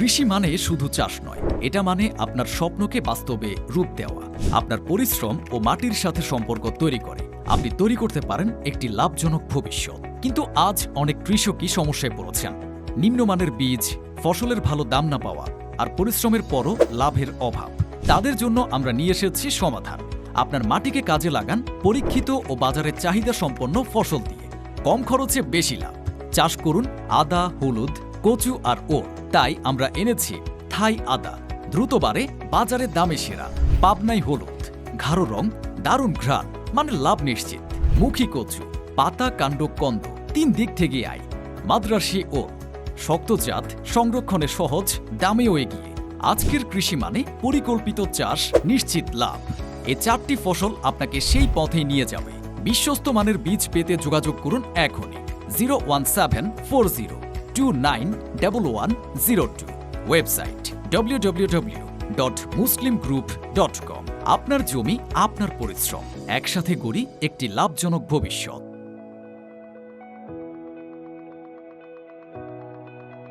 কৃষি মানে শুধু চাষ নয়, এটা মানে আপনার স্বপ্নকে বাস্তবে রূপ দেওয়া। আপনার পরিশ্রম ও মাটির সাথে সম্পর্ক তৈরি করে। আপনি তৈরি করতে পারেন একটি লাভজনক ভবিষ্যৎ। কিন্তু আজ অনেক কৃষকই সমস্যায় পড়েছেন। নিম্নমানের বীজ, ফসলের ভালো দাম না পাওয়া আর পরিশ্রমের পরও লাভের অভাব। তাদের জন্য আমরা নিয়ে এসেছি সমাধান। আপনার মাটিকে কাজে লাগান, পরীক্ষিত ও বাজারের চাহিদা সম্পন্ন ফসল দিয়ে। কম খরচে বেশি লাভ। চাষ করুন আদা, হলুদ কচু আর ওর, তাই আমরা এনেছি থাই আদা। দ্রুত বাড়ে বাজারের দামে সেরা, পাবনাই হলুদ। ঘাড়ো রং, দারুণ ঘ্রাণ মানে লাভ নিশ্চিত। মুখী কচু, পাতা, কাণ্ড, কন্দ, তিন দিক থেকে আয়। মাদ্রাসি ও শক্তজাত সংরক্ষণে সহজ, দামেও এগিয়ে। আজকের কৃষি মানে পরিকল্পিত চাষ, নিশ্চিত লাভ। এ চারটি ফসল আপনাকে সেই পথে নিয়ে যাবে। বিশ্বস্ত মানের বীজ পেতে যোগাযোগ করুন এখনই। Zero one seven four zero. Nine double one zero two website W W W dot Muslim Group dot com আপনার জমি, আপনার পরিশ্রম। একসাথে গড়ি একটি লাভজনক ভবিষ্যৎ।